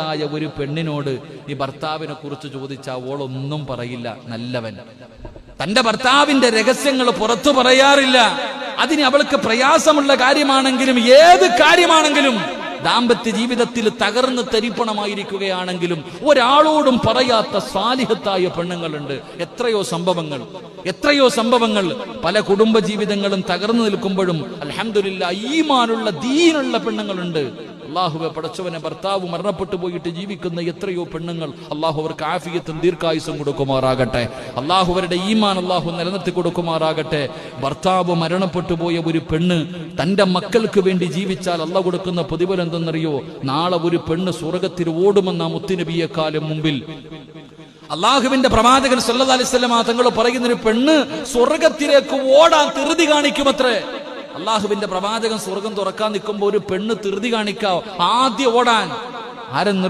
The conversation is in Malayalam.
ആയ ഒരു പെണ്ണിനോട് ഈ ഭർത്താവിനെ കുറിച്ച് ചോദിച്ചാൽ ഓളൊന്നും പറയില്ല നല്ലവൻ. തന്റെ ഭർത്താവിന്റെ രഹസ്യങ്ങൾ പുറത്തു പറയാറില്ല. അതിന് അവൾക്ക് പ്രയാസമുള്ള കാര്യമാണെങ്കിലും ഏത് കാര്യമാണെങ്കിലും ദാമ്പത്യ ജീവിതത്തിൽ തകർന്ന് തരിപ്പണമായിരിക്കുകയാണെങ്കിലും ഒരാളോടും പറയാത്ത സ്വാലിഹത്തായ പെണ്ണുങ്ങളുണ്ട്. എത്രയോ സംഭവങ്ങൾ എത്രയോ സംഭവങ്ങൾ പല കുടുംബ ജീവിതങ്ങളും തകർന്നു നിൽക്കുമ്പോഴും അലഹമില്ല ഈമാനുള്ള ദീനുള്ള പെണ്ണുങ്ങളുണ്ട്. അള്ളാഹുവെ പടച്ചവനെ ഭർത്താവ് മരണപ്പെട്ടു പോയിട്ട് ജീവിക്കുന്ന എത്രയോ പെണ്ണുങ്ങൾ അള്ളാഹു അവർക്ക് ആഫിയത്തും ദീർഘായുസും കൊടുക്കുമാറാകട്ടെ. അള്ളാഹു അവരുടെ ഈമാൻ അള്ളാഹു നിലനിർത്തി കൊടുക്കുമാറാകട്ടെ. ഭർത്താവ് മരണപ്പെട്ടു പോയ ഒരു പെണ്ണ് തന്റെ മക്കൾക്ക് വേണ്ടി ജീവിച്ചാൽ അല്ല കൊടുക്കുന്ന പ്രതിഫലം എന്തെന്നറിയോ നാളെ ഒരു പെണ്ണ് സ്വർഗത്തിൽ ഓടുമെന്ന മുത്തുനബിയെക്കാലം മുമ്പിൽ. അള്ളാഹുവിന്റെ പ്രവാചകൻ സല്ലാ വസല്ലമ തങ്ങൾ പറയുന്ന ഒരു പെണ്ണ് സ്വർഗത്തിലേക്ക് ഓടാൻ തിരുതി കാണിക്കുമത്രേ. അള്ളാഹുവിന്റെ പ്രവാചകൻ സ്വർഗം തുറക്കാൻ നിൽക്കുമ്പോൾ ഒരു പെണ്ണ് തിരുതി കാണിക്കാവോ? ആദ്യം ഓടാൻ. ആരെന്നറിയോ